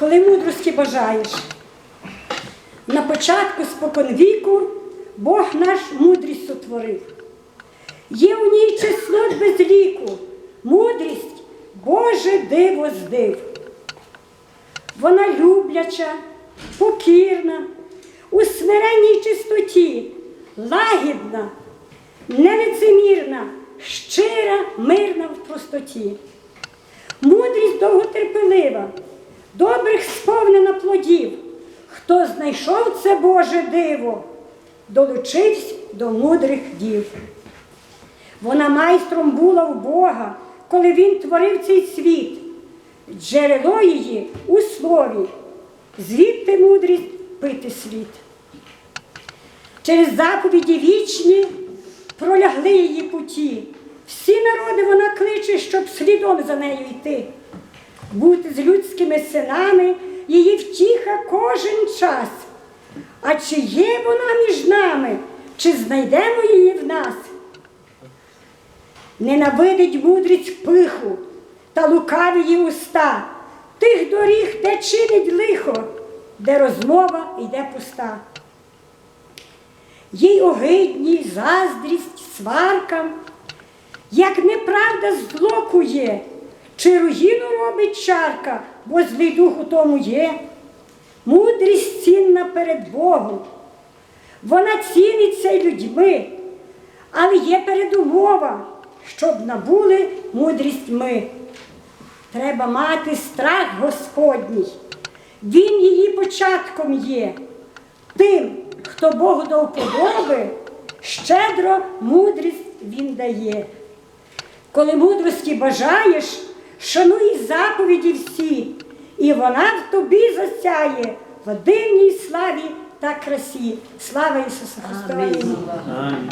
коли мудрості бажаєш. На початку споконвіку Бог наш мудрість сотворив. Є у ній чеснот без ліку, мудрість Боже диво здив. Вона любляча, покірна, у смиренній чистоті, лагідна, нелицемірна, щира, мирна в простоті. Мудрість довготерпелива, добрих сповнена. Хто знайшов це Боже диво, долучився до мудрих дів. Вона майстром була в Бога, коли він творив цей світ. Джерело її у слові, звідти мудрість пити слід. Через заповіді вічні пролягли її путі. Всі народи вона кличе, щоб слідом за нею йти. Бути з людськими синами її втіха кожен час. А чи є вона між нами, чи знайдемо її в нас? Ненавидить мудрість пиху та лукаві уста, тих доріг, де чинить лихо, де розмова йде пуста. Їй огидні заздрість, сварка, як неправда зло кує, чи руїну робить чарка, бо злий дух у тому є. Мудрість цінна перед Богом. Вона ціниться людьми, але є передумова, щоб набули мудрість ми. Треба мати страх Господній. Він її початком є. Тим, хто Богу до вподоби, щедро мудрість він дає. Коли мудрості бажаєш, шануй заповіді всі, і вона в тобі засяє в дивній славі та красі. Слава Ісусу Христу! Амінь.